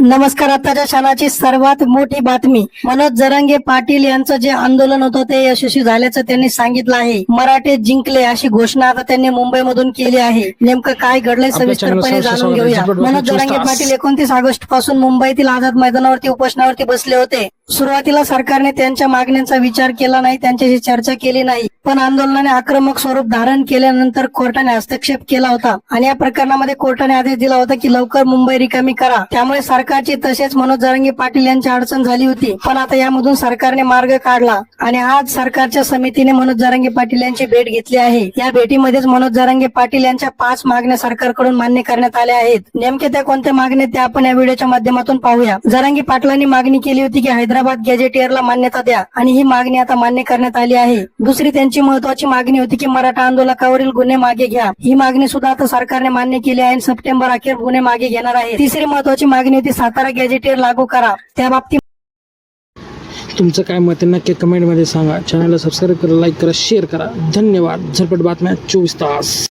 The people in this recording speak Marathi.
नमस्कार आताच्या क्षणाची सर्वात मोठी बातमी मनोज जरांगे पाटील यांचं जे आंदोलन होतं ते यशस्वी झाल्याचं त्यांनी सांगितलं आहे मराठे जिंकले अशी घोषणा आता त्यांनी मुंबईमधून केली आहे नेमकं काय घडलंय सविस्तरपणे जाणून. घेऊया मनोज जरांगे. पाटील एकोणतीस ऑगस्टपासून मुंबईतील आझाद मैदानावरती उपोषणावरती बसले होते सुरुवातीला सरकारने त्यांच्या मागण्यांचा विचार केला नाही त्यांच्याशी चर्चा केली नाही पण आंदोलनाने आक्रमक स्वरूप धारण केल्यानंतर कोर्टाने हस्तक्षेप केला होता. आणि या प्रकरणामध्ये कोर्टाने आदेश दिला होता की लवकर मुंबई रिकामी करा. त्यामुळे सरकारची तसेच मनोज जरांगे पाटील यांची अडचण झाली होती. पण आता यामधून सरकारने मार्ग काढला. आणि आज सरकारच्या समितीने मनोज जरांगे पाटील यांची भेट घेतली आहे. या भेटीमध्येच मनोज जरांगे पाटील यांच्या पाच मागण्या सरकारकडून मान्य करण्यात आल्या आहेत. नेमके त्या कोणत्या मागण्या त्या आपण या व्हिडिओच्या माध्यमातून पाहूया. जरंगी पाटलांनी मागणी केली होती की हैदराबाद गॅजेटियरला मान्यता द्या. आणि ही मागणी आता मान्य करण्यात आली आहे. दुसरी त्यांची महत्वाची मागणी होती की मराठा आंदोलकावरील गुन्हे मागे घ्या. ही मागणी सुद्धा आता सरकारने मान्य केली आहे सप्टेंबर अखेर गुन्हे मागे घेणार आहे तिसरी महत्वाची मागणी होती सातारा गॅजेटेर लागू करा. त्या बाबतीत तुमचं काय मत नक्की नक्की कमेंटमध्ये सांगा. चॅनलला सबस्क्राईब करा लाईक करा शेअर करा. धन्यवाद. झटपट बातम्या चोवीस तास.